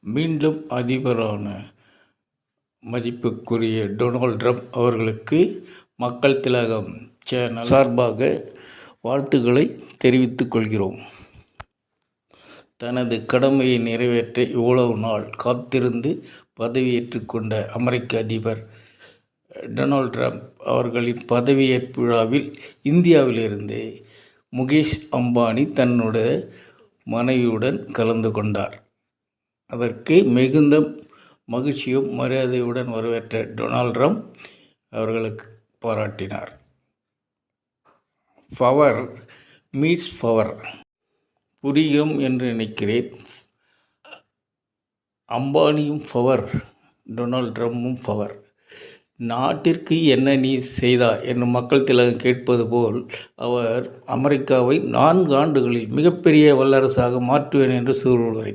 மீண்டும் அதிபரான மதிப்புக்குரிய Donald Trump அவர்களுக்கு மக்கள் திலகம் சேனல் சார்பாக வாழ்த்துக்களை தெரிவித்துக் கொள்கிறோம். தனது கடமையை நிறைவேற்ற இவ்வளவு நாள் காத்திருந்து பதவியேற்றுக் கொண்ட அமெரிக்க அதிபர் டொனால்ட் ட்ரம்ப் அவர்களின் பதவியேற்பு விழாவில் இந்தியாவிலிருந்து முகேஷ் அம்பானி தன்னுடைய மனைவியுடன் கலந்து கொண்டார். அதற்கு மிகுந்த மகிழ்ச்சியும் மரியாதையுடன் வரவேற்ற டொனால்ட் ட்ரம்ப் அவர்களுக்கு பாராட்டினார். பவர் மீட்ஸ் பவர் புரியும் என்று நினைக்கிறேன். அம்பானியும் பவர் டொனால்ட் ட்ரம்ப்பும் பவர் நாட்டிற்கு என்ன நீ செய்தா என்று மக்கள் திலகம் கேட்பது போல் அவர் அமெரிக்காவை நான்கு ஆண்டுகளில் மிகப்பெரிய வல்லரசாக மாற்றுவேன் என்று சூழ்நிலை